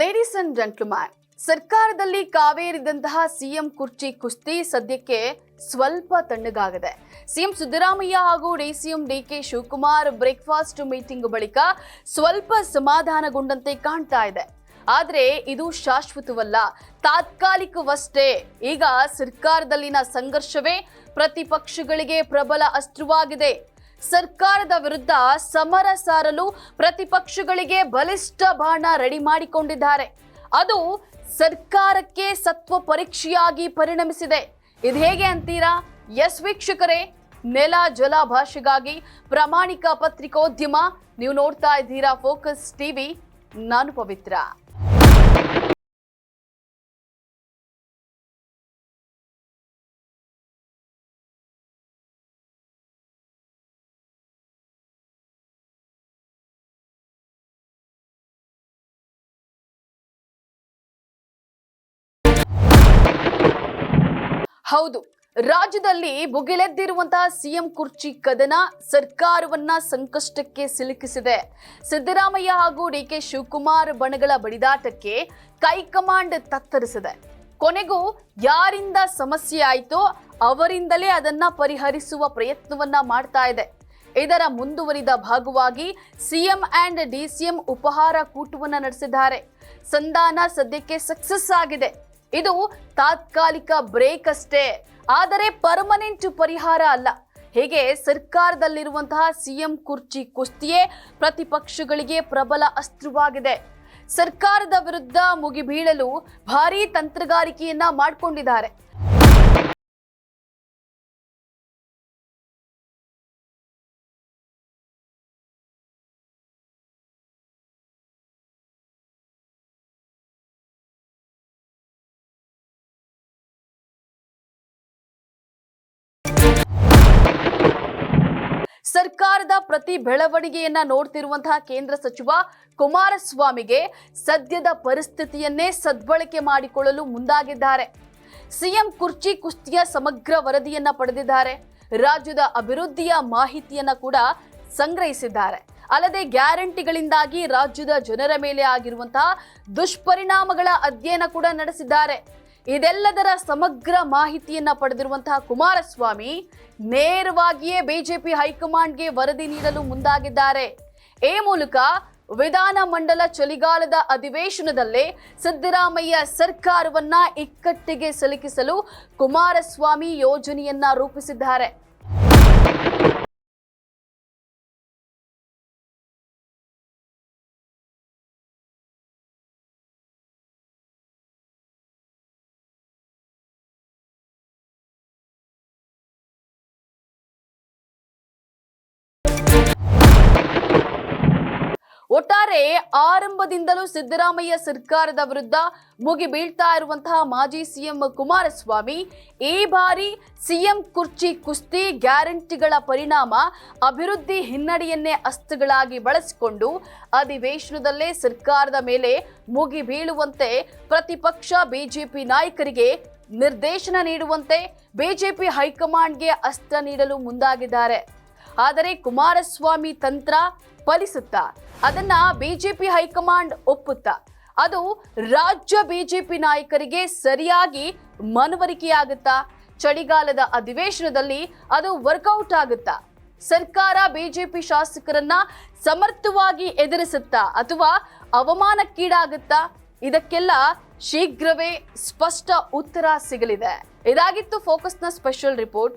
Ladies and gentleman ಸರ್ಕಾರದಲ್ಲಿ ಕಾವೇರಿದಂತಹ CM ಕುರ್ಚಿ ಕುಸ್ತಿ ಸದ್ಯಕ್ಕೆ ಸ್ವಲ್ಪ ತಣ್ಣಗಾಗಿದೆ. ಸಿಎಂ ಸಿದ್ದರಾಮಯ್ಯ ಹಾಗೂ DCM DK Shivakumar breakfast meeting ಬಳಿಕ ಸ್ವಲ್ಪ ಸಮಾಧಾನಗೊಂಡಂತೆ ಕಾಣ್ತಾ ಇದೆ. ಆದ್ರೆ ಇದು ಶಾಶ್ವತವಲ್ಲ. ತಾತ್ಕಾಲಿಕವಷ್ಟೇ. ಈಗ ಸರ್ಕಾರದಲ್ಲಿನ ಸಂಘರ್ಷವೇ ಪ್ರತಿಪಕ್ಷಗಳಿಗೆ ಪ್ರಬಲ ಅಸ್ತ್ರವಾಗಿದೆ. ಸರ್ಕಾರದ ವಿರುದ್ಧ ಸಮರ ಸಾರಲು ಪ್ರತಿಪಕ್ಷಗಳಿಗೆ ಬಲಿಷ್ಠ ಬಾಣ ರೆಡಿ ಮಾಡಿಕೊಂಡಿದ್ದಾರೆ. ಅದು ಸರ್ಕಾರಕ್ಕೆ ಸತ್ವ ಪರೀಕ್ಷೆಯಾಗಿ ಪರಿಣಮಿಸಿದೆ. ಇದು ಹೇಗೆ ಅಂತೀರಾ? ಎಸ್ ವೀಕ್ಷಕರೇ, ನೆಲ ಜಲ ಭಾಷೆಗಾಗಿ ಪ್ರಾಮಾಣಿಕ ಪತ್ರಿಕೋದ್ಯಮ. ನೀವು ನೋಡ್ತಾ ಇದ್ದೀರಾ ಫೋಕಸ್ ಟಿವಿ. ನಾನು ಪವಿತ್ರ. ಹೌದು, ರಾಜ್ಯದಲ್ಲಿ ಭುಗಿಲೆದ್ದಿರುವಂತಹ ಸಿಎಂ ಕುರ್ಚಿ ಕದನ ಸರ್ಕಾರವನ್ನ ಸಂಕಷ್ಟಕ್ಕೆ ಸಿಲುಕಿಸಿದೆ. ಸಿದ್ದರಾಮಯ್ಯ ಹಾಗೂ ಡಿ ಕೆ ಶಿವಕುಮಾರ್ ಬಣಗಳ ಬಡಿದಾಟಕ್ಕೆ ಕೈಕಮಾಂಡ್ ತತ್ತರಿಸಿದೆ. ಕೊನೆಗೂ ಯಾರಿಂದ ಸಮಸ್ಯೆ ಆಯಿತೋ ಅವರಿಂದಲೇ ಅದನ್ನ ಪರಿಹರಿಸುವ ಪ್ರಯತ್ನವನ್ನ ಮಾಡ್ತಾ ಇದೆ. ಇದರ ಮುಂದುವರಿದ ಭಾಗವಾಗಿ ಸಿಎಂ ಅಂಡ್ ಡಿಸಿಎಂ ಉಪಹಾರ ಕೂಟವನ್ನ ನಡೆಸಿದ್ದಾರೆ. ಸಂಧಾನ ಸದ್ಯಕ್ಕೆ ಸಕ್ಸಸ್ ಆಗಿದೆ. ಇದು ತಾತ್ಕಾಲಿಕ ಬ್ರೇಕ್ ಅಷ್ಟೇ. ಆದರೆ ಪರ್ಮನೆಂಟ್ ಪರಿಹಾರ ಅಲ್ಲ. ಹೇಗೆ ಸರ್ಕಾರದಲ್ಲಿರುವಂತಹ ಸಿಎಂ ಕುರ್ಚಿ ಕುಸ್ತಿಯೇ ಪ್ರತಿಪಕ್ಷಗಳಿಗೆ ಪ್ರಬಲ ಅಸ್ತ್ರವಾಗಿದೆ. ಸರ್ಕಾರದ ವಿರುದ್ಧ ಮುಗಿಬೀಳಲು ಭಾರೀ ತಂತ್ರಗಾರಿಕೆಯನ್ನ ಮಾಡಿಕೊಂಡಿದ್ದಾರೆ. ಸರ್ಕಾರದ ಪ್ರತಿ ಬೆಳವಣಿಗೆಯನ್ನ ನೋಡ್ತಿರುವಂತಹ ಕೇಂದ್ರ ಸಚಿವ ಕುಮಾರಸ್ವಾಮಿಗೆ ಸದ್ಯದ ಪರಿಸ್ಥಿತಿಯನ್ನೇ ಸದ್ಬಳಕೆ ಮಾಡಿಕೊಳ್ಳಲು ಮುಂದಾಗಿದ್ದಾರೆ. ಸಿಎಂ ಕುರ್ಚಿ ಕುಸ್ತಿಯ ಸಮಗ್ರ ವರದಿಯನ್ನ ಪಡೆದಿದ್ದಾರೆ. ರಾಜ್ಯದ ಅಭಿವೃದ್ಧಿಯ ಮಾಹಿತಿಯನ್ನ ಕೂಡ ಸಂಗ್ರಹಿಸಿದ್ದಾರೆ. ಅಲ್ಲದೆ ಗ್ಯಾರಂಟಿಗಳಿಂದಾಗಿ ರಾಜ್ಯದ ಜನರ ಮೇಲೆ ಆಗಿರುವಂತಹ ದುಷ್ಪರಿಣಾಮಗಳ ಅಧ್ಯಯನ ಕೂಡ ನಡೆಸಿದ್ದಾರೆ. ಇದೆಲ್ಲದರ ಸಮಗ್ರ ಮಾಹಿತಿಯನ್ನ ಪಡೆದಿರುವಂತಹ ಕುಮಾರಸ್ವಾಮಿ ನೇರವಾಗಿಯೇ ಬಿಜೆಪಿ ಹೈಕಮಾಂಡ್ಗೆ ವರದಿ ನೀಡಲು ಮುಂದಾಗಿದ್ದಾರೆ. ಈ ಮೂಲಕ ವಿಧಾನಮಂಡಲ ಚಳಿಗಾಲದ ಅಧಿವೇಶನದಲ್ಲೇ ಸಿದ್ದರಾಮಯ್ಯ ಸರ್ಕಾರವನ್ನ ಇಕ್ಕಟ್ಟಿಗೆ ಸಿಲುಕಿಸಲು ಕುಮಾರಸ್ವಾಮಿ ಯೋಜನೆಯನ್ನ ರೂಪಿಸಿದ್ದಾರೆ. ಒಟ್ಟಾರೆ ಆರಂಭದಿಂದಲೂ ಸಿದ್ದರಾಮಯ್ಯ ಸರ್ಕಾರದ ವಿರುದ್ಧ ಮುಗಿ ಬೀಳ್ತಾ ಇರುವಂತಹ ಮಾಜಿ ಸಿಎಂ ಕುಮಾರಸ್ವಾಮಿ, ಈ ಬಾರಿ ಸಿಎಂ ಕುರ್ಚಿ ಕುಸ್ತಿ ಗ್ಯಾರಂಟಿಗಳ ಪರಿಣಾಮ ಅಭಿವೃದ್ಧಿ ಹಿನ್ನಡೆಯನ್ನೇ ಅಸ್ತ್ರಗಳಾಗಿ ಬಳಸಿಕೊಂಡು ಅಧಿವೇಶನದಲ್ಲೇ ಸರ್ಕಾರದ ಮೇಲೆ ಮುಗಿ ಬೀಳುವಂತೆ ಪ್ರತಿಪಕ್ಷ ಬಿಜೆಪಿ ನಾಯಕರಿಗೆ ನಿರ್ದೇಶನ ನೀಡುವಂತೆ ಬಿಜೆಪಿ ಹೈಕಮಾಂಡ್ಗೆ ಅಸ್ತ್ರ ನೀಡಲು ಮುಂದಾಗಿದ್ದಾರೆ. ಆದರೆ ಕುಮಾರಸ್ವಾಮಿ ತಂತ್ರ ಫಲಿಸುತ್ತಾ, ಅದನ್ನ ಬಿಜೆಪಿ ಹೈಕಮಾಂಡ್ ಒಪ್ಪುತ್ತಾ, ಅದು ರಾಜ್ಯ ಬಿಜೆಪಿ ನಾಯಕರಿಗೆ ಸರಿಯಾಗಿ ಮನವರಿಕೆಯಾಗುತ್ತಾ, ಚಳಿಗಾಲದ ಅಧಿವೇಶನದಲ್ಲಿ ಅದು ವರ್ಕೌಟ್ ಆಗುತ್ತಾ, ಸರ್ಕಾರ ಬಿಜೆಪಿ ಶಾಸಕರನ್ನ ಸಮರ್ಥವಾಗಿ ಎದುರಿಸುತ್ತಾ ಅಥವಾ ಅವಮಾನಕ್ಕೀಡಾಗುತ್ತಾ, ಇದಕ್ಕೆಲ್ಲ ಶೀಘ್ರವೇ ಸ್ಪಷ್ಟ ಉತ್ತರ ಸಿಗಲಿದೆ. ಇದಾಗಿತ್ತು ಫೋಕಸ್ನ ಸ್ಪೆಷಲ್ ರಿಪೋರ್ಟ್